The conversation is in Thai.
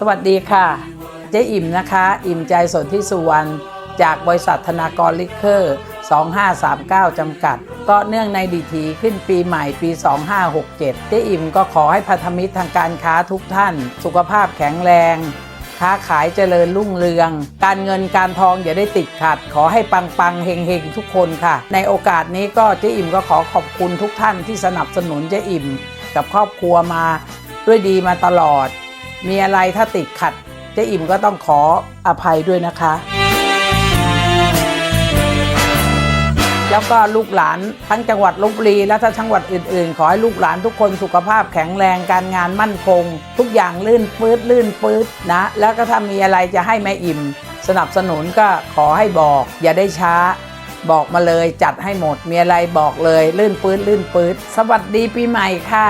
สวัสดีค่ะเจ๊อิ่มนะคะ อิ่มใจสนที่สุวรรณจากบริษัทธนากรลิเคอร์ 2539 จำกัด ก็เนื่องในดีทีขึ้นปีใหม่ปี 2567 เจ๊อิ่มก็ขอให้พันธมิตรทางการค้าทุกท่าน สุขภาพแข็งแรง ค้าขายเจริญรุ่งเรือง การเงินการทองอย่าได้ติดขัด ขอให้ปังปังเฮงเฮงทุกคนค่ะ ในโอกาสนี้ก็เจ๊อิ่มก็ขอขอบคุณทุกท่านที่สนับสนุนเจ๊อิ่ม กับครอบครัวมาด้วยดีมาตลอด มีอะไรถ้าติดขัดเจ๊อิ่มก็ต้องขออภัยด้วยนะคะ แล้วก็ลูกหลานทั้งจังหวัดลบบุรีและทั้งจังหวัดอื่นๆ ขอให้ลูกหลานทุกคนสุขภาพแข็งแรงการงานมั่นคง ทุกอย่างลื่นปื๊ดลื่นปื๊ดนะ แล้วก็ถ้ามีอะไรจะให้แม่อิ่ม สนับสนุนก็ขอให้บอก อย่าได้ช้าบอกมาเลยจัดให้หมด มีอะไรบอกเลย ลื่นปื๊ดลื่นปื๊ดสวัสดีปีใหม่ค่ะ